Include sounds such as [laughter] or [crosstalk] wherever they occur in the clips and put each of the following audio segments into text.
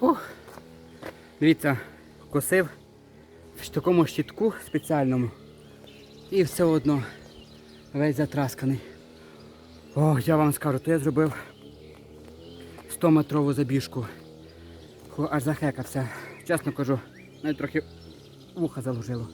Ух. Дивіться, косив в такому щитку спеціальному. І все одно весь затрасканий. Ох, я вам скажу, то я зробив 100-метрову забіжку. Аж захекався. Чесно кажу, навіть трохи вуха заложило.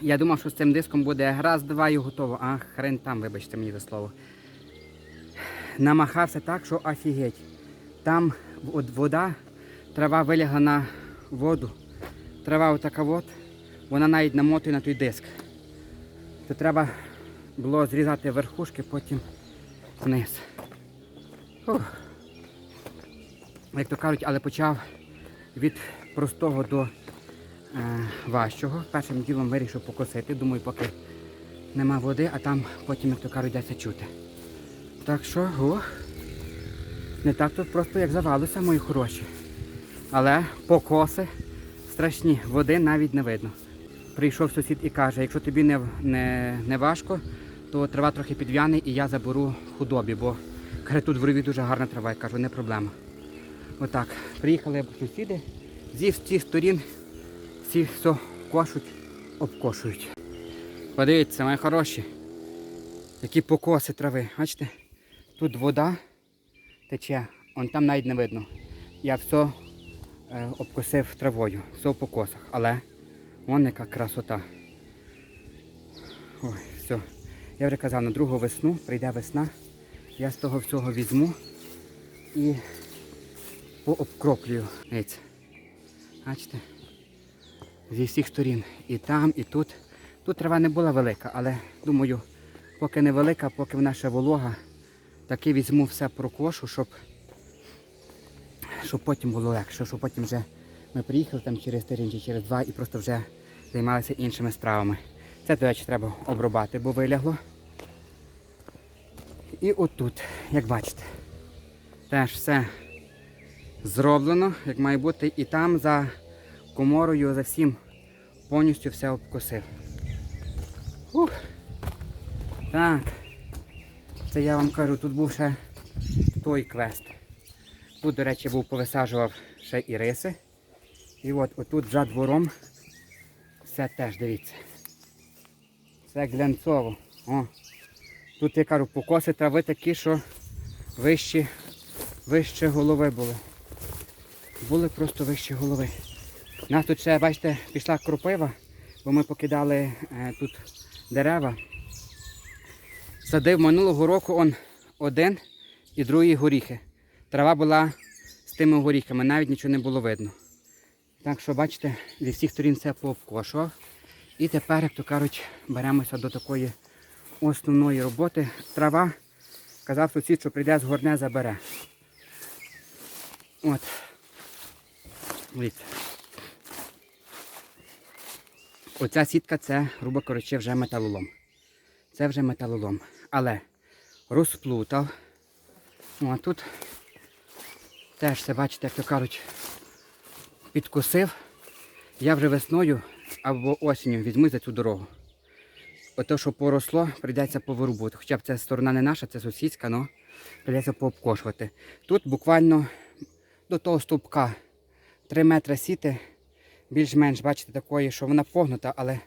Я думав, що з цим диском буде раз, два і готово. А хрен там, вибачте мені за слово. Намахався так, що офігеть. Там вода, трава вилягла на воду. Трава отака от, вона навіть намотує на той диск. То треба було зрізати верхушки, потім вниз. Ух. Як то кажуть, але почав від простого до е, важчого. Першим ділом вирішив покосити. Думаю, поки нема води, а там потім, як то кажуть, десь чути. Так що, ох, не так тут просто як завалося, мої хороші. Але покоси страшні, води навіть не видно. Прийшов сусід і каже, якщо тобі не, не, не важко, то трава трохи підв'яне і я заберу худобі, бо каже, тут в рові дуже гарна трава. Я кажу, не проблема. Отак. Приїхали сусіди, зі всіх сторін всі все кошуть, обкошують. Подивіться, мої хороші, які покоси трави. Бачите? Тут вода тече, он там навіть не видно. Я все е, обкосив травою, все в покосах. Але вон яка красота. Ой, все. Я вже казав, на другу весну прийде весна. Я з того всього візьму і пообкроплюю. Бачите? Зі всіх сторін. І там, і тут. Тут трава не була велика, але думаю, поки не велика, поки вона ще волога, таки візьму все прокошу, щоб, щоб потім було легше, щоб потім вже ми приїхали там через тиждень чи через два і просто вже займалися іншими справами. Це, до речі, треба обробати, бо вилягло. І отут, як бачите, теж все зроблено, як має бути, і там за коморою, за всім повністю все обкосив. Ух. Так. Це я вам кажу, тут був ще той квест. Тут, до речі, був повисаджував ще і риси. І от отут за двором все теж дивіться. Все глянцово. О. Тут я кажу, покоси трави такі, що вищі, вище голови були. Були просто вищі голови. У нас тут ще, бачите, пішла кропива, бо ми покидали е, тут дерева. Садив минулого року он один і другий горіхи. Трава була з тими горіхами, навіть нічого не було видно. Так що, бачите, зі всіх сторін все пообкошував. І тепер, як то кажуть, беремося до такої основної роботи. Трава, казав сусід, що прийде з горне забере. От. Дивіться. Оця сітка це, грубо кажучи, вже металолом. Це вже металолом. Але розплутав. Ну, а тут теж все, бачите, як то кажуть, підкосив. Я вже весною або осінню візьму за цю дорогу. Ото, що поросло, прийдеться повирубувати. Хоча б ця сторона не наша, це сусідська, але прийдеться пообкошувати. Тут буквально до того стовпка 3 метри сіти, більш-менш, бачите, такої, що вона погнута, але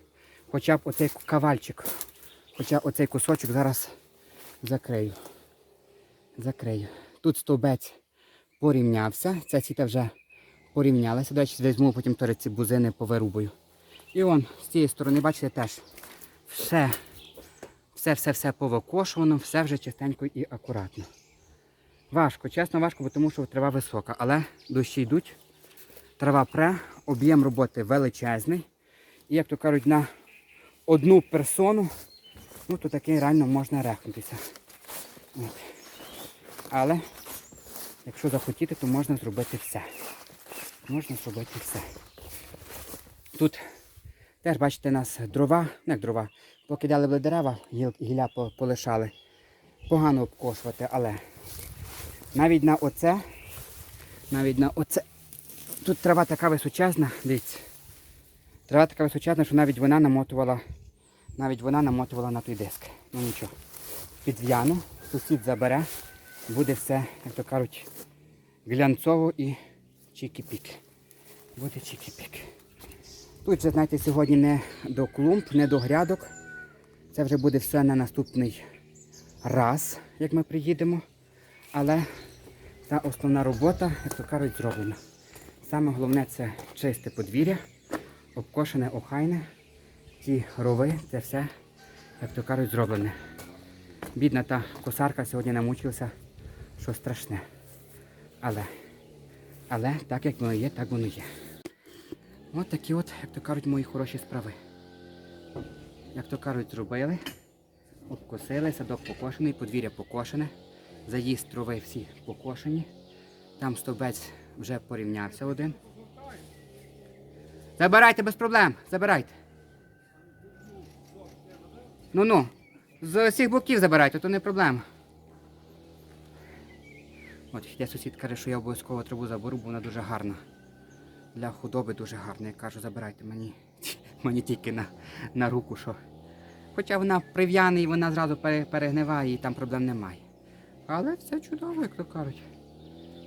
хоча б оцей кавальчик, хоча оцей кусочок зараз закрию. Закрию. Тут стовбець порівнявся, ця сіта вже порівнялася. До речі, візьму потім теж ці бузини повирубую. І он з цієї сторони, бачите, теж все, все-все-все повикошувано, все вже чистенько і акуратно. Важко, чесно важко, бо тому що трава висока, але дощі йдуть, трава пре, об'єм роботи величезний. І як то кажуть, на одну персону, ну то таки реально можна рехнутися. От. Але якщо захотіти, то можна зробити все. Можна зробити все. Тут теж, бачите, у нас дрова, не як дрова, покидали були дерева, гілля полишали. Погано обкошувати, але навіть на оце, навіть на оце. Тут трава така височезна, дивіться. Трава така височезна, що навіть вона намотувала, навіть вона намотувала на той диск. Ну нічого. Підв'яну, сусід забере, буде все, як то кажуть, глянцово і чікі-пік. Буде чікі-пік. Тут же, знаєте, сьогодні не до клумб, не до грядок. Це вже буде все на наступний раз, як ми приїдемо. Але та основна робота, як то кажуть, зроблена. Саме головне це чисте подвір'я, обкошене, охайне. Ті рови, це все, як то кажуть, зроблене. Бідна та косарка сьогодні намучилася, що страшне. Але, але так як воно є, так воно є. От такі от, як то кажуть, мої хороші справи. Як то кажуть, зробили, обкосили, садок покошений, подвір'я покошене, заїзд трави всі покошені. Там стовбець вже порівнявся один. Забирайте без проблем, забирайте. Ну ну, з усіх боків забирайте, то не проблема. От я сусід каже, що я обов'язково траву заберу, бо вона дуже гарна. Для худоби дуже гарна. Я кажу, забирайте мені. [laughs] Мені тільки на, на руку, що. Хоча вона прив'яна і вона зразу перегниває і там проблем немає. Але все чудово, як то кажуть.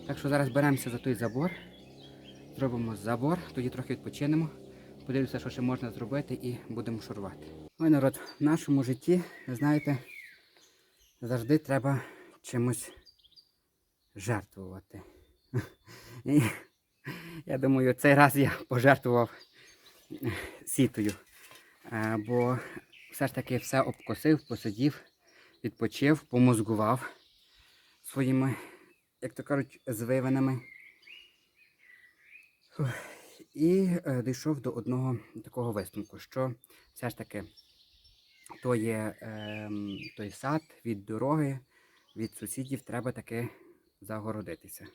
Так що зараз беремося за той забор. Зробимо забор, тоді трохи відпочинемо. Подивлюся, що ще можна зробити і будемо шурувати. Ой, народ, в нашому житті, знаєте, завжди треба чимось жертвувати. І я думаю, цей раз я пожертвував сітою. Е, Бо все ж таки все обкосив, посидів, відпочив, помозгував своїми, як то кажуть, звивинами. І е, дійшов до одного такого висновку, що все ж таки то є ем, той сад від дороги, від сусідів треба таки загородитися.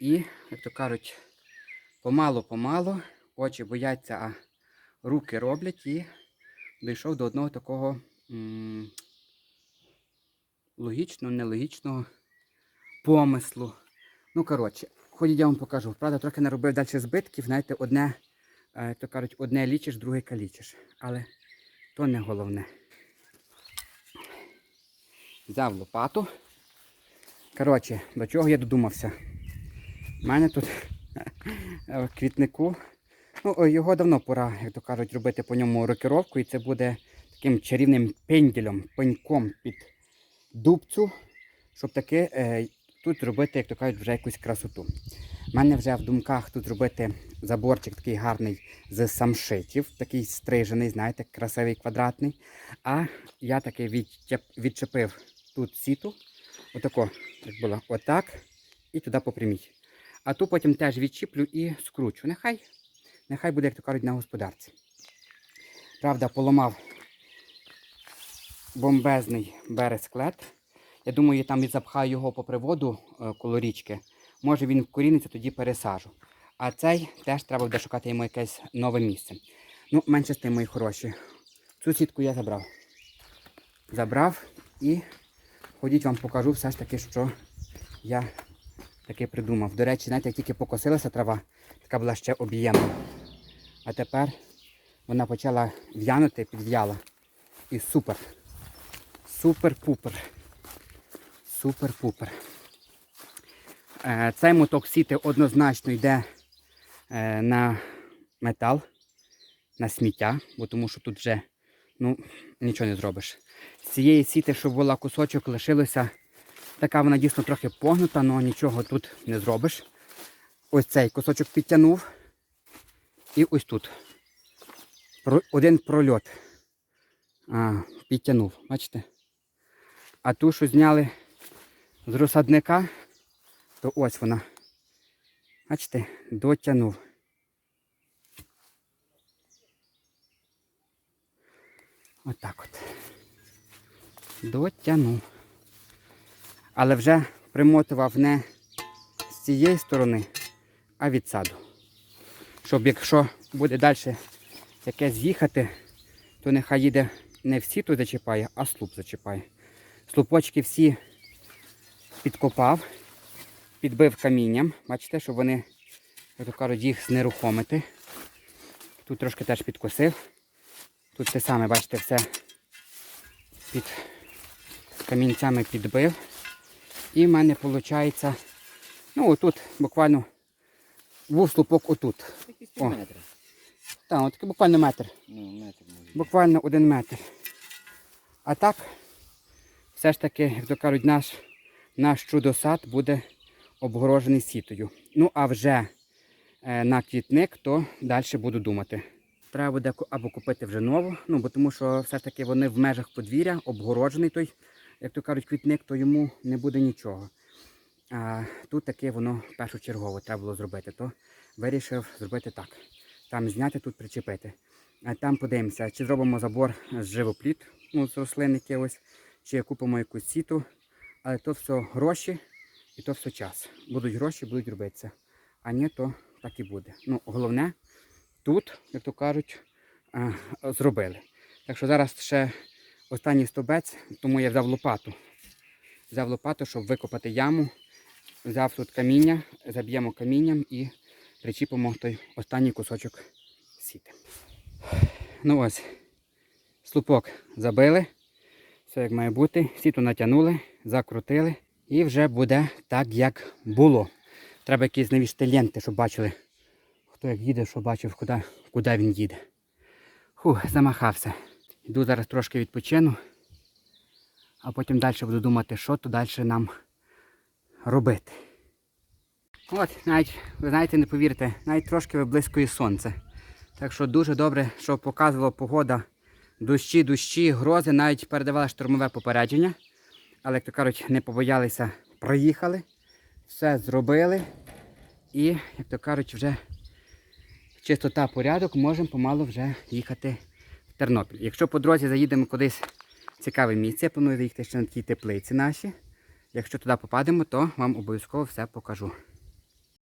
І, як то кажуть, помалу-помалу очі бояться, а руки роблять і дійшов до одного такого логічного, нелогічного помислу. Ну, коротше, ходіть, я вам покажу. Правда, трохи наробив далі збитків. Знаєте, одне, е, як то кажуть, одне лічиш, друге калічиш. Але то не головне. Взяв лопату. Коротше, до чого я додумався? У мене тут [laughs] в квітнику. Ну, його давно пора, як то кажуть, робити по ньому рокировку, і це буде таким чарівним пенділем, пеньком під дубцю, щоб таки е, тут зробити, як то кажуть, вже якусь красоту. У мене вже в думках тут зробити заборчик такий гарний з самшитів, такий стрижений, знаєте, красивий квадратний. А я таки відчепив тут сіту, отако, як було, отак, і туди попряміть. А ту потім теж відчіплю і скручу. Нехай, нехай буде, як то кажуть, на господарці. Правда, поламав бомбезний бересклет. Я думаю, там і запхаю його по приводу е, коло річки. Може він вкоріниться, тоді пересажу. А цей теж треба буде шукати йому якесь нове місце. Ну, менше з тим, мої хороші. Цю сітку я забрав. Забрав і ходіть вам покажу все ж таки, що я таки придумав. До речі, знаєте, як тільки покосилася трава, така була ще об'ємна. А тепер вона почала в'янути, підв'яла. І супер. Супер-пупер. Супер-пупер. Е, Цей моток сіти однозначно йде е, на метал, на сміття, бо тому що тут вже ну, нічого не зробиш. З цієї сіти, щоб була кусочок, лишилося. Така вона дійсно трохи погнута, але нічого тут не зробиш. Ось цей кусочок підтягнув. І ось тут. Один прольот. А, підтягнув, бачите? А ту, що зняли з розсадника, то ось вона. Бачите, дотягнув. Отак от. Дотягнув. Але вже примотував не з цієї сторони, а від саду. Щоб якщо буде далі якесь їхати, то нехай їде не всі тут зачіпає, а слуп зачіпає. Слупочки всі підкопав, підбив камінням. Бачите, щоб вони, як то кажуть, їх знерухомити. Тут трошки теж підкосив. Тут те саме, бачите, все під камінцями підбив. І в мене виходить Ну, отут буквально був слупок отут. О. Так, от такий буквально метр. Ну, метр. Буквально один метр. А так, все ж таки, як то кажуть, наш, наш чудосад буде обгорожений сітою. Ну, а вже е, на квітник, то далі буду думати. Треба буде або купити вже нову, ну, бо тому що все ж таки вони в межах подвір'я, обгороджений той, як то кажуть, квітник, то йому не буде нічого. А тут таке воно першочергово треба було зробити. То вирішив зробити так. Там зняти, тут причепити. А там подивимося, чи зробимо забор з живопліт, ну, з рослин якихось, чи купимо якусь сіту. Але то все гроші і то все час. Будуть гроші, будуть робитися. А ні, то так і буде. Ну, головне, тут, як то кажуть, зробили. Так що зараз ще останній стовбець, тому я взяв лопату. Взяв лопату, щоб викопати яму. Взяв тут каміння, заб'ємо камінням і причіпимо той останній кусочок сіти. Ну ось, слупок забили. Все як має бути. Сіту натягнули, закрутили. І вже буде так, як було. Треба якісь навісти ленти, щоб бачили, хто як їде, щоб бачив, куди, куди він їде. Фух, замахався. Йду зараз трошки відпочину, а потім далі буду думати, що то далі нам робити. От, навіть, ви знаєте, не повірите, навіть трошки виблискує сонце. Так що дуже добре, що показувала погода. Дощі, дощі, грози, навіть передавали штормове попередження. Але, як то кажуть, не побоялися, проїхали, все зробили. І, як то кажуть, вже чистота порядок, можемо помалу вже їхати в Тернопіль. Якщо по дорозі заїдемо кудись цікаве місце, я планую заїхати ще на ті теплиці наші. Якщо туди попадемо, то вам обов'язково все покажу.